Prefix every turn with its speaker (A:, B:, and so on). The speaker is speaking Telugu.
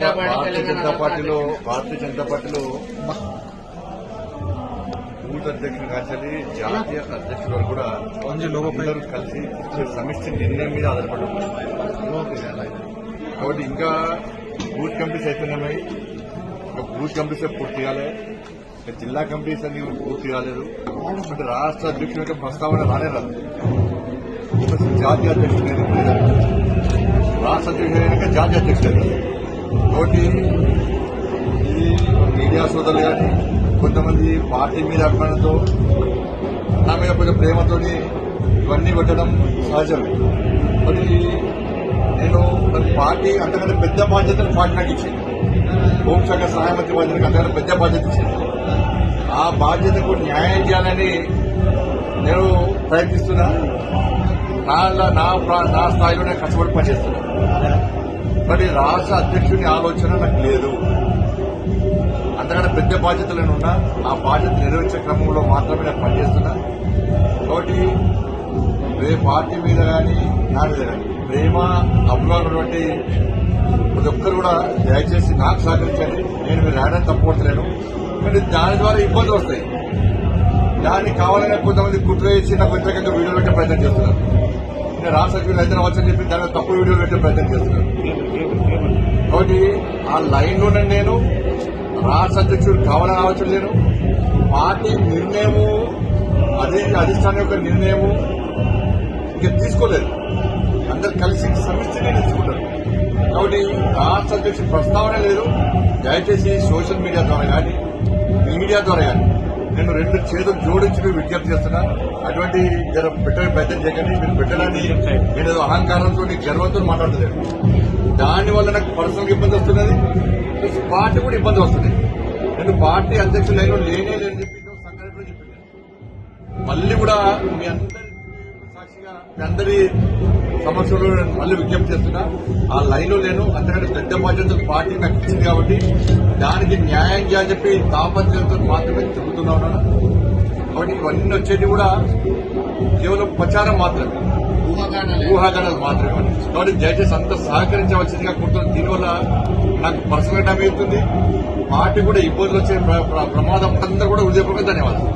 A: భారతీయ జనతా పార్టీలో. భారతీయ జనతా పార్టీలో బూత్ అధ్యక్షుడు కాల్చాలి జాతీయ అధ్యక్షుడు వరకు కూడా అందరూ కలిసి సమిష్టి నిర్ణయం మీద ఆధారపడి. కాబట్టి ఇంకా బూత్ కమిటీస్ అయిపోయినాయి ఇంకా బూత్ కమిటీస్ పూర్తి కాలే జిల్లా కమిటీస్ అన్ని పూర్తి కాలేదు అంటే రాష్ట్ర అధ్యక్షుడు యొక్క ప్రస్తావన రానే రాదు జాతీయ అధ్యక్షుడు లేదు. రాష్ట్ర అధ్యక్షుడు అయినాక జాతీయ అధ్యక్షుడు ఒకటి కాబట్టి మీడియా సోదరులు కానీ కొంతమంది పార్టీ మీద అభిమానంతో నా మీద కొంచెం ప్రేమతోని ఇవన్నీ పెట్టడం సహజమే. మరి నేను పార్టీ అంతకంటే పెద్ద బాధ్యతను పార్టీ నాకు ఇచ్చింది. హోంశాఖ సహాయ మంత్రి బాధ్యతకు అంతకంటే పెద్ద బాధ్యత ఇచ్చింది. ఆ బాధ్యతకు న్యాయం చేయాలని నేను ప్రయత్నిస్తున్నా. నా నా నా స్థాయిలోనే కష్టపడి పనిచేస్తున్నా. మరి రాష్ట్ర అధ్యక్షుని ఆలోచన నాకు లేదు. అంతకంటే పెద్ద బాధ్యతలు నేను ఉన్నా ఆ బాధ్యత నెరవేర్చే క్రమంలో మాత్రమే నేను పనిచేస్తున్నా. కాబట్టి ఏ పార్టీ మీద కానీ నా మీద కానీ ప్రేమ అభిమానం ప్రతి ఒక్కరు కూడా దయచేసి నాకు సహకరించండి. నేను మీరు రాయడం తప్పవట్లేను కానీ దాని ద్వారా ఇబ్బందులు వస్తాయి. దాన్ని కావాలని కొంతమంది కుట్ర వేసి నాకు వ్యతిరేకంగా వీడియోలు పెట్టే ప్రయత్నం చేస్తున్నారు. నేను రాష్ట్ర సచివులు అయితే వచ్చని చెప్పి దాని తప్పు వీడియోలు పెట్టే ప్రయత్నం చేస్తున్నారు. కాబట్టి ఆ లైన్లోనే నేను రాష్ట్ర అధ్యక్షుడు కావాలని ఆలోచన లేను. పార్టీ నిర్ణయము అదే అధిష్టానం యొక్క నిర్ణయము ఇంకా తీసుకోలేదు. అందరు కలిసి సమిష్టి నిర్ణయం తీసుకుంటారు. కాబట్టి రాష్ట్ర అధ్యక్షుడు ప్రస్తావన లేదు. దయచేసి సోషల్ మీడియా ద్వారా కానీ మీడియా ద్వారా కానీ నేను రెండు చేతులు జోడించి మీరు విజ్ఞప్తి చేస్తున్నా. అటువంటి జర పెట్టని ప్రయత్నం చేయకండి. మీరు పెట్టడానికి నేను అహంకారంతో గర్వంతో మాట్లాడలేదు. దాని వల్ల నాకు పర్సనల్ ఇబ్బంది వస్తున్నది. ప్లస్ పార్టీ కూడా ఇబ్బంది వస్తుంది. నేను పార్టీ అధ్యక్షులు లైన్లో లేనే లేని చెప్పి ఇదో సంఘటన చెప్పింది. మళ్ళీ కూడా మీ అందరి సాక్షిగా మీ అందరి సమస్యలు నేను మళ్ళీ విజ్ఞప్తి చేస్తున్నా. ఆ లైన్లో లేను. అంతకంటే పెద్ద బాధ్యత పార్టీ నాకు ఇచ్చింది కాబట్టి దానికి న్యాయం చేయాలని చెప్పి తాపత్రయంతో మాత్రమే తిరుగుతున్నా ఉన్నాను. కాబట్టి ఇవన్నీ వచ్చేది కూడా కేవలం ప్రచారం మాత్రమే.
B: ఊహాగానాలు.
A: మాత్రమే కాబట్టి జడ్జెస్ అంతా సహకరించవలసిందిగా కోరుతున్నాను. దీనివల్ల నాకు పర్సనల్ డ్యామేజ్ అవుతుంది. పార్టీ కూడా ఇబ్బందులు వచ్చే ప్రమాదం అందరూ కూడా హృదయపూర్వక ధన్యవాదాలు.